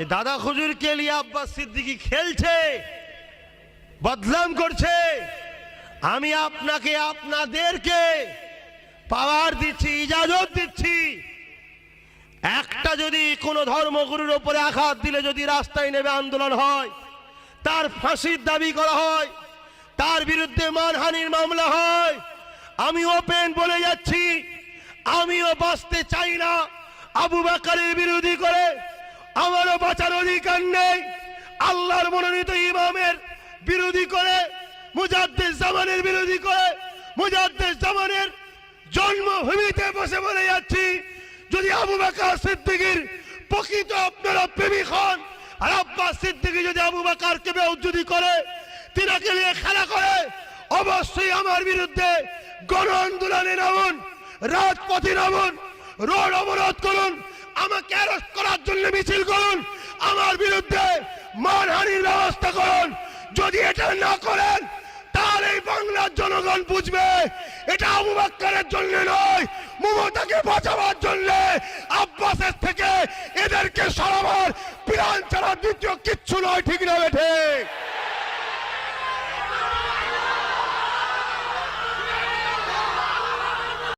যে দাদা খুজুরকে নিয়ে আব্বাস সিদ্দিকি খেলছে, বদনাম করছে, আমি আপনাকে, আপনাদেরকে পাওয়ার দিচ্ছি, ইজাজত দিচ্ছি। একটা যদি কোনো ধর্মগুরুর ওপরে আঘাত দিলে যদি রাস্তায় নেমে আন্দোলন হয়, তার ফাঁসির দাবি করা হয়, তার বিরুদ্ধে মানহানির মামলা হয়, আমি ওপেন বলে যাচ্ছি, আমিও বাঁচতে চাই না, আবু বাকারের বিরোধী আমারও বাঁচার অধিকার নেই। আল্লাহর মনোনীত ইমামের বিরোধী করে, মুজাদ্দেদ জামানের বিরোধী করে, মুজাদ্দেদ জামানের জন্মভূমিতে বসে বলে যাচ্ছি, যদি আবু বাকার সিদ্দিকির প্রকৃত আপনারা প্রেমিক হন, আর আব্বাস সিদ্দিকি যদি আবু বাকারকে বেউজ্জুদি করে, তিনাকে নিয়ে খেলা করে, অবশ্যই আমার বিরুদ্ধে গণ আন্দোলনে নামুন, রাজপথে নামুন, রোড অবরোধ করুন আমাকে অ্যারেস্ট করার জন্য মিছিল করুন। আমার বিরুদ্ধে মানহানির ব্যবস্থা করুন। যদি এটা না করেন, তাহলে বাংলার জনগণ বুঝবে, এটা আবু বাক্কারের জন্য নয়, মমতাকে বাঁচাবার জন্য। আব্বাসের থেকে এদেরকে সরাবার প্রাণ ছাড়া দ্বিতীয় কিচ্ছু নয়, ঠিক না ঠিক?